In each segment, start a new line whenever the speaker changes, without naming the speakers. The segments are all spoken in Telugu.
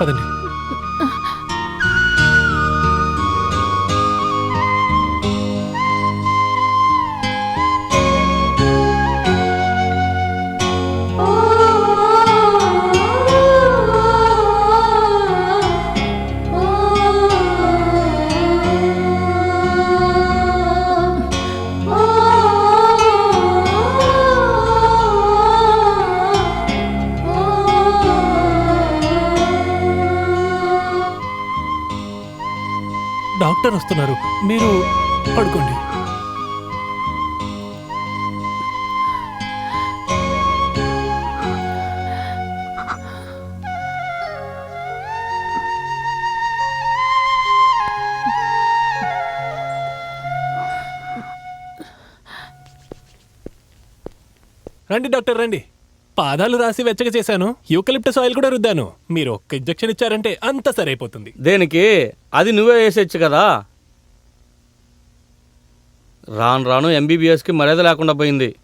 పదండి. డాక్టర్ వస్తున్నారు. మీరు పడుకోండి. రండి డాక్టర్ రండి. పాదాలు రాసి వెచ్చగా చేశాను. యూకలిప్టస్ ఆయిల్ కూడా రుద్దాను. మీరు ఒక్క ఇంజెక్షన్ ఇచ్చారంటే అంత సరైపోతుంది.
దేనికి? అది నువ్వే వేసేచ్చు కదా. రాను రాను ఎంబీబీఎస్కి మర్యాద లేకుండా పోయింది.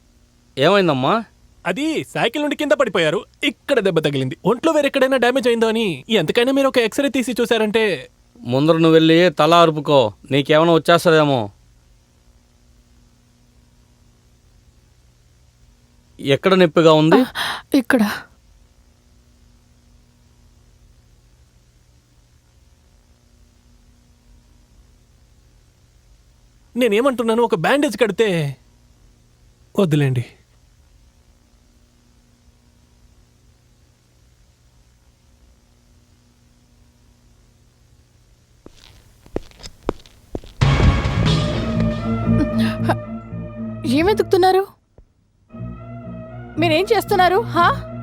ఏమైందమ్మా?
అది సైకిల్ నుండి కింద పడిపోయారు. ఇక్కడ దెబ్బ తగిలింది. ఒంట్లో వేరెక్కడైనా డ్యామేజ్ అయిందో అని ఎంతకైనా మీరు ఒక ఎక్స్రే తీసి చూసారంటే
ముందర నువ్వు వెళ్ళి తల అరుపుకో నీకేమైనా వచ్చేస్తుందేమో. ఎక్కడ నొప్పిగా ఉంది?
ఇక్కడ.
నేనేమంటున్నాను ఒక బ్యాండేజ్ కడితే వద్దులేండి.
ఏం వెతుకుతున్నారు మీరేం చేస్తున్నారు? హా?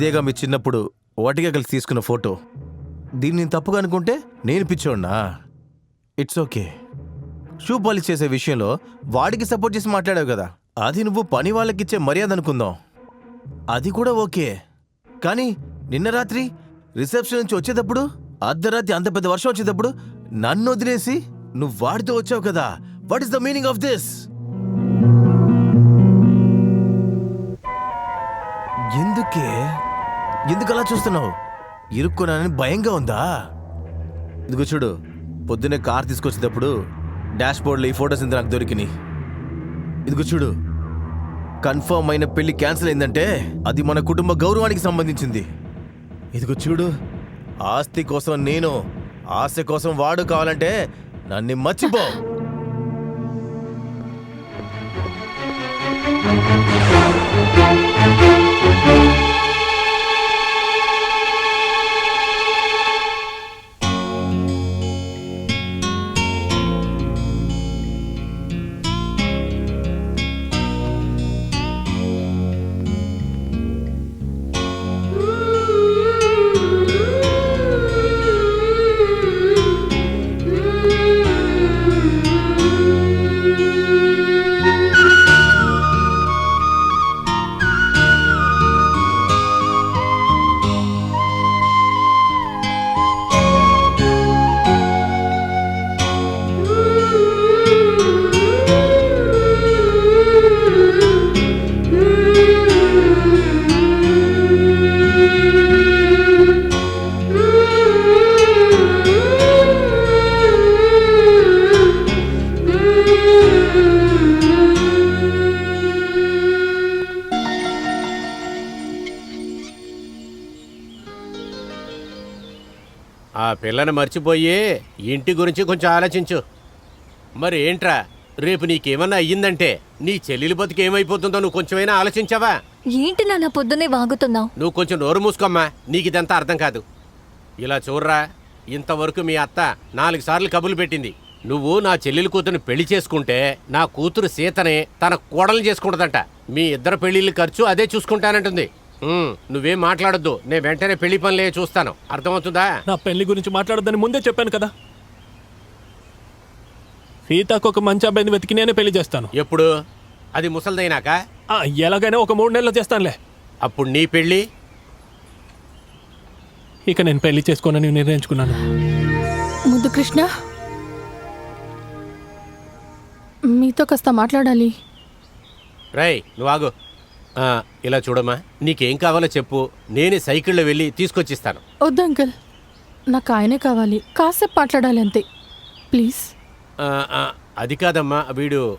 ఇదేగా మీ చిన్నప్పుడు వాటిగా కలిసి తీసుకున్న ఫోటో. దీన్ని నేను తప్పుగా అనుకుంటే నేను పిచ్చోడ్నా? ఇట్స్ ఓకే షూ పాలిష్ చేసే విషయంలో వాడికి సపోర్ట్ చేసి మాట్లాడావు కదా. అది నువ్వు పని వాళ్ళకిచ్చే మర్యాద అనుకుందాం. అది కూడా ఓకే కానీ నిన్న రాత్రి రిసెప్షన్ నుంచి వచ్చేటప్పుడు అర్ధరాత్రి అంత పెద్ద వర్షం వచ్చేటప్పుడు నన్ను వదిలేసి నువ్వు వాడితో వచ్చావు కదా. What is the meaning of this ఎందుకే ఎందుకు అలా చూస్తున్నావు? ఇరుక్కున్నానని భయంగా ఉందా? ఇదిగో చూడు పొద్దున్నే కార్ తీసుకొచ్చేటప్పుడు డాష్ బోర్డ్లో ఈ ఫోటోస్ ఇంత నాకు దొరికినాయి. ఇదిగో చూడు కన్ఫర్మ్ అయిన పెళ్ళి క్యాన్సిల్ అయిందంటే అది మన కుటుంబ గౌరవానికి సంబంధించింది. ఇదిగో చూడు ఆస్తి కోసం నేను ఆశ కోసం వాడు కావాలంటే నన్ను మర్చిపో.
పిల్లని మర్చిపోయి ఇంటి గురించి కొంచెం ఆలోచించు. మరి ఏంట్రా రేపు నీకేమన్నా అయ్యిందంటే నీ చెల్లెలి బతుకు ఏమైపోతుందో నువ్వు కొంచెమైనా ఆలోచించావా?
ఏంటి నాన్న పొద్దున్నే వాగుతున్నావు?
నువ్వు కొంచెం నోరు మూసుకోమ్మా నీకు ఇదంతా అర్థం కాదు. ఇలా చూడరా ఇంతవరకు మీ అత్త నాలుగు సార్లు కబులు పెట్టింది. నువ్వు నా చెల్లెలి కూతురుని పెళ్ళి చేసుకుంటే నా కూతురు సీతని తన కోడలు చేసుకుంటుందంట. మీ ఇద్దరు పెళ్ళిళ్ళ ఖర్చు అదే చూసుకుంటానంటుంది. నువ్వేం మాట్లాడొద్దు. నేను వెంటనే పెళ్ళి పనులే చూస్తాను. అర్థమవుతుందా?
నా పెళ్ళి గురించి మాట్లాడొద్దని ముందే చెప్పాను కదా. సీతాకు ఒక మంచి అబ్బాయిని వెతికి నేనే పెళ్ళి చేస్తాను.
ఎప్పుడు? అది ముసల్దైనాక?
ఆ, ఎలాగైనా ఒక మూడు నెలలు చేస్తానులే.
అప్పుడు నీ పెళ్ళి
ఇక నేను పెళ్ళి చేసుకోనని నిర్ణయించుకున్నాను.
ముద్దు కృష్ణ మీతో కాస్త మాట్లాడాలి.
రై నువ్వు ఆగు. ఇలా చూడమ్మా నీకేం కావాలో చెప్పు. నేనే సైకిల్లో వెళ్ళి తీసుకొచ్చిస్తాను.
వద్దు అంకుల్ నాకు ఆయనే కావాలి. కాసేపు మాట్లాడాలి అంతే. ప్లీజ్.
అది కాదమ్మా వీడు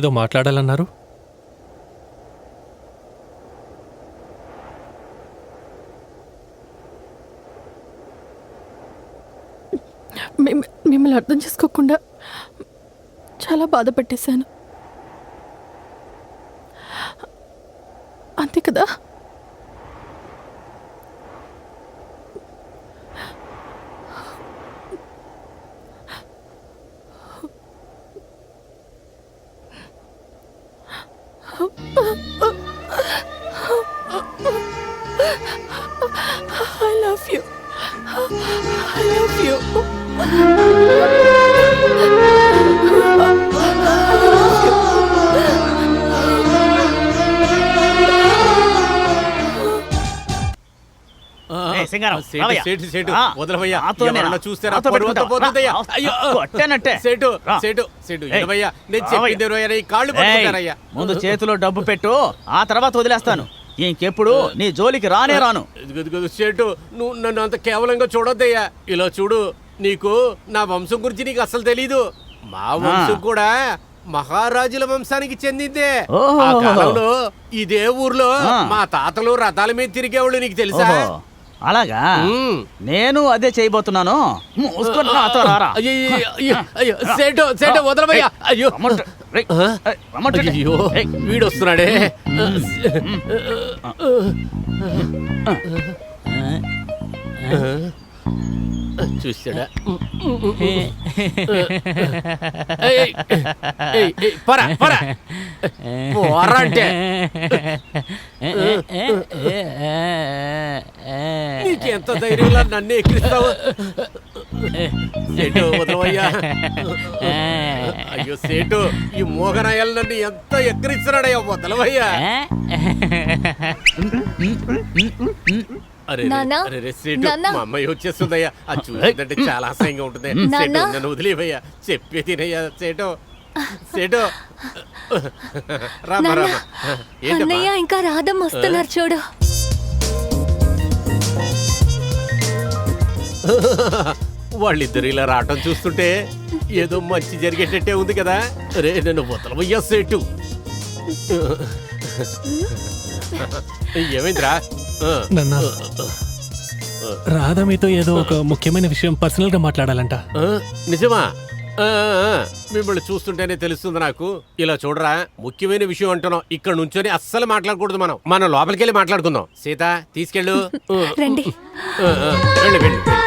ఏదో మాట్లాడాలన్నారు?
మిమ్మల్ని అర్థం చేసుకోకుండా చాలా బాధ పెట్టేశాను.
సింగారం,
సేటు,
రావయ్యా.
సేటు, సేటు,
రా.
వదలవయ్యా.
నాతో నేనా?
ఎవరన్నా చూస్తే నా
నాతో
పరువు అంతా
పెట్టుకుంటావా?
పోతుందయ్యా.
రా.
అయ్యో.
కొట్టానంటే.
సేటు
రా.
సేటు సేటు
ఏయ్,
ఇనవయ్యా నేను
రావయ్యా.
చెప్పింది ఇరవయ్యా ఈ కాళ్ళు
ఏయ్,
పట్టుకుంటారయ్యా
ముందు చేతిలో డబ్బు పెట్టు ఆ తర్వాత వదిలేస్తాను ఇంకెప్పుడు నీ జోలికి రానే రాను
ఇదిగో ఇదిగో సేటు నువ్వు నన్ను అంత కేవలంగా చూడొద్దయ్యా ఇలా చూడు నీకు నా వంశం గురించి నీకు అసలు తెలీదు మా వంశం కూడా మహారాజుల వంశానికి చెందిందే
ఓహో.
ఆ కాలంలో ఇదే ఊర్లో
ఆ.
మా తాతలు రథాల మీద తిరిగేవాళ్ళు నీకు తెలుసా
ఓహో, అలాగా. నేను అదే చేయబోతున్నాను.
అయ్యో,
ఏయ్,
వీడు వస్తున్నాడే పరా పరా. పోరా అంటే. నీకెంత ధైర్యంలో నన్ను ఎక్కిరిస్తావు? సేటు వదలవయ్యా. అయ్యో సేటు ఈ మోగనాయాలు నన్ను ఎంత ఎక్కిరిస్తున్నాడయ్యా వదలవయ్యా. అరే రే,
నాన్నా?
అరే రే, సేటు.
నాన్నా?
మా అమ్మాయి వచ్చేస్తుందయ్యా. అది చూసిందంటే చాలా అసహ్యంగా ఉంటుంది. సేటు
నాన్నా?
నన్ను వదిలేవయ్యా. చెప్పే తినయ్యా సేటు. సేటు. రామా
నాన్న
రామా ఏంటమ్మా?
అన్నయ్య ఇంకా రాధం వస్తున్నారు చూడు.
వాళ్ళిద్దరు ఇలా రావటం చూస్తుంటే ఏదో మంచి జరిగేటట్టే ఉంది కదా. రే నన్ను వదలవయ్యా సేటు. ఏమైందిరా?
నన్న. రాధా మీతో ఏదో ఒక ముఖ్యమైన విషయం పర్సనల్గా మాట్లాడాలంట.
ఆ, నిజమా? ఆ, ఆ, మిమ్మల్ని చూస్తుంటేనే తెలుస్తుంది నాకు. ఇలా చూడరా ముఖ్యమైన విషయం అంటున్నాం. ఇక్కడ నుంచొని అస్సలు మాట్లాడకూడదు మనం. మనం లోపలికి వెళ్ళి మాట్లాడుకుందాం. సీత తీసుకెళ్ళు. ఆ,
రండి.
ఆ, ఆ, వెళ్ళు వెళ్ళు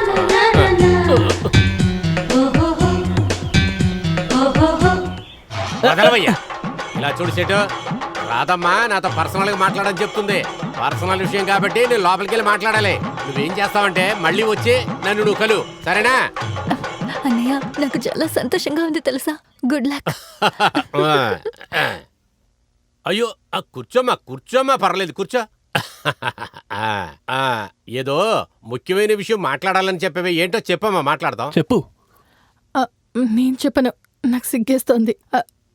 వదలవయ్యా. ఇలా చూడు సెటు. రాదమ్మా నాతో పర్సనల్గా మాట్లాడని చెప్తుంది. పర్సనల్ విషయం కాబట్టి నేను లోపలికి వెళ్ళి మాట్లాడాలి. నువ్వేం చేస్తావంటే మళ్ళీ వచ్చి నన్ను నువ్వు కలు. సరేనా?
అన్నయ్య నాకు చాలా సంతోషంగా ఉంది తెలుసా? గుడ్ లక్
అయ్యో ఆ కూర్చోమ్మా కూర్చోమ్మా పర్లేదు కూర్చో. ఏదో ముఖ్యమైన విషయం మాట్లాడాలని చెప్పేవే ఏంటో చెప్పమ్మా మాట్లాడదాం.
చెప్పు.
నేను చెప్పను. నాకు సిగ్గేస్తోంది.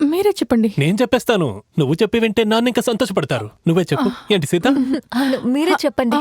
మీరే చెప్పండి.
నేను చెప్పేస్తాను. నువ్వు చెప్పి వింటే నాన్న ఇంకా సంతోషపడతారు. నువ్వే చెప్పు. ఏంటి సీత?
అవును మీరే చెప్పండి.